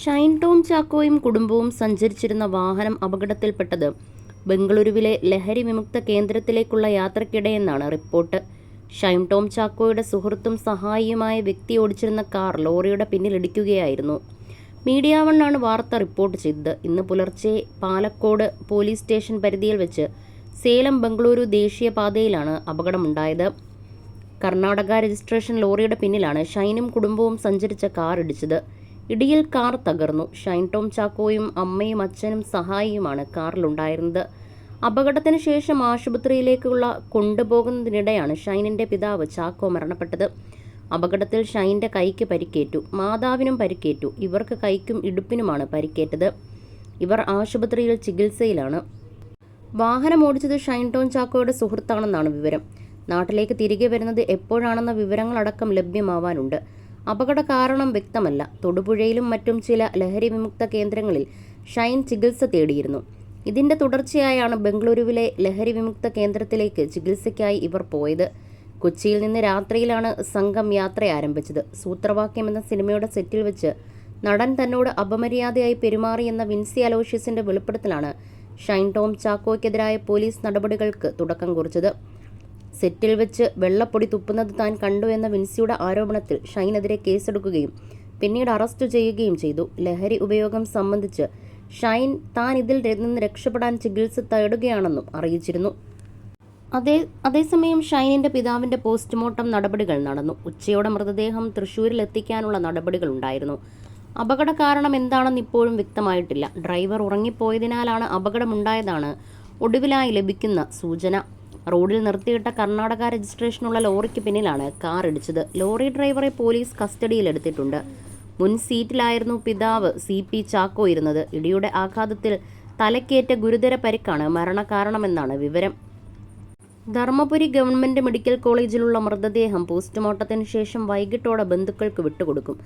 ഷൈൻ ടോം ചാക്കോയും കുടുംബവും സഞ്ചരിച്ചിരുന്ന വാഹനം അപകടത്തിൽപ്പെട്ടത് ബംഗളൂരുവിലെ ലഹരി വിമുക്ത കേന്ദ്രത്തിലേക്കുള്ള യാത്രക്കിടെയെന്നാണ് റിപ്പോർട്ട്. ഷൈൻ ടോം ചാക്കോയുടെ സുഹൃത്തും സഹായിയുമായ വ്യക്തി ഓടിച്ചിരുന്ന കാർ ലോറിയുടെ പിന്നിലിടിക്കുകയായിരുന്നു. മീഡിയ വണ്ണാണ് വാർത്ത റിപ്പോർട്ട് ചെയ്തത്. ഇന്ന് പുലർച്ചെ പാലക്കോട് പോലീസ് സ്റ്റേഷൻ പരിധിയിൽ വെച്ച് സേലം ബംഗളൂരു ദേശീയപാതയിലാണ് അപകടമുണ്ടായത്. കർണാടക രജിസ്ട്രേഷൻ ലോറിയുടെ പിന്നിലാണ് ഷൈനും കുടുംബവും സഞ്ചരിച്ച കാർ ഇടിച്ചത്. ഇടിയിൽ കാർ തകർന്നു. ഷൈൻ ടോം ചാക്കോയും അമ്മയും അച്ഛനും സഹായിയുമാണ് കാറിലുണ്ടായിരുന്നത്. അപകടത്തിന് ശേഷം ആശുപത്രിയിലേക്കുള്ള കൊണ്ടുപോകുന്നതിനിടെയാണ് ഷൈനിന്റെ പിതാവ് ചാക്കോ മരണപ്പെട്ടത്. അപകടത്തിൽ ഷൈന്റെ കൈക്ക് പരിക്കേറ്റു. മാതാവിനും പരിക്കേറ്റു. ഇവർക്ക് കൈക്കും ഇടുപ്പിനുമാണ് പരിക്കേറ്റത്. ഇവർ ആശുപത്രിയിൽ ചികിത്സയിലാണ്. വാഹനം ഓടിച്ചത് ഷൈൻ ടോൺ ചാക്കോയുടെ സുഹൃത്താണെന്നാണ് വിവരം. നാട്ടിലേക്ക് തിരികെ വരുന്നത് എപ്പോഴാണെന്ന വിവരങ്ങളടക്കം ലഭ്യമാവാനുണ്ട്. അപകട കാരണം വ്യക്തമല്ല. തൊടുപുഴയിലും മറ്റും ചില ലഹരി വിമുക്ത കേന്ദ്രങ്ങളിൽ ഷൈൻ ചികിത്സ തേടിയിരുന്നു. ഇതിന്റെ തുടർച്ചയായാണ് ബംഗളൂരുവിലെ ലഹരി വിമുക്ത കേന്ദ്രത്തിലേക്ക് ചികിത്സയ്ക്കായി ഇവർ പോയത്. കൊച്ചിയിൽ നിന്ന് രാത്രിയിലാണ് സംഘം യാത്ര ആരംഭിച്ചത്. സൂത്രവാക്യം എന്ന സിനിമയുടെ സെറ്റിൽ വെച്ച് നടൻ തന്നോട് അപമര്യാദയായി പെരുമാറിയെന്ന വിൻസി അലോഷ്യസിന്റെ വെളിപ്പെടുത്തലാണ് ഷൈൻ ടോം ചാക്കോയ്ക്കെതിരായ പോലീസ് നടപടികൾക്ക് തുടക്കം കുറിച്ചത്. സെറ്റിൽ വെച്ച് വെള്ളപ്പൊടി തുപ്പുന്നത് താൻ കണ്ടു എന്ന വിൻസിയുടെ ആരോപണത്തിൽ ഷൈനെതിരെ കേസെടുക്കുകയും പിന്നീട് അറസ്റ്റ് ചെയ്യുകയും ചെയ്തു. ലഹരി ഉപയോഗം സംബന്ധിച്ച് ഷൈൻ താൻ ഇതിൽ നിന്ന് രക്ഷപ്പെടാൻ ചികിത്സ തേടുകയാണെന്നും അറിയിച്ചിരുന്നു. അതേ അതേസമയം ഷൈനിന്റെ പിതാവിന്റെ പോസ്റ്റ്മോർട്ടം നടപടികൾ നടന്നു. ഉച്ചയോടെ മൃതദേഹം തൃശൂരിൽ എത്തിക്കാനുള്ള നടപടികൾ ഉണ്ടായിരുന്നു. അപകട കാരണം എന്താണെന്ന് ഇപ്പോഴും വ്യക്തമായിട്ടില്ല. ഡ്രൈവർ ഉറങ്ങിപ്പോയതിനാലാണ് അപകടമുണ്ടായതാണ് ഒടുവിലായി ലഭിക്കുന്ന സൂചന. റോഡിൽ നിർത്തിയിട്ട കർണാടക രജിസ്ട്രേഷനുള്ള ലോറിക്ക് പിന്നിലാണ് കാർ ഇടിച്ചത്. ലോറി ഡ്രൈവറെ പോലീസ് കസ്റ്റഡിയിലെടുത്തിട്ടുണ്ട്. മുൻ സീറ്റിലായിരുന്നു പിതാവ് സി പി ചാക്കോ ഇരുന്നത്. ഇടിയുടെ ആഘാതത്തിൽ തലക്കേറ്റ ഗുരുതര പരിക്കാണ് മരണകാരണമെന്നാണ് വിവരം. ധർമ്മപുരി ഗവൺമെന്റ് മെഡിക്കൽ കോളേജിലുള്ള മൃതദേഹം പോസ്റ്റ്മോർട്ടത്തിന് ശേഷം വൈകിട്ടോടെ ബന്ധുക്കൾക്ക് വിട്ടുകൊടുക്കും.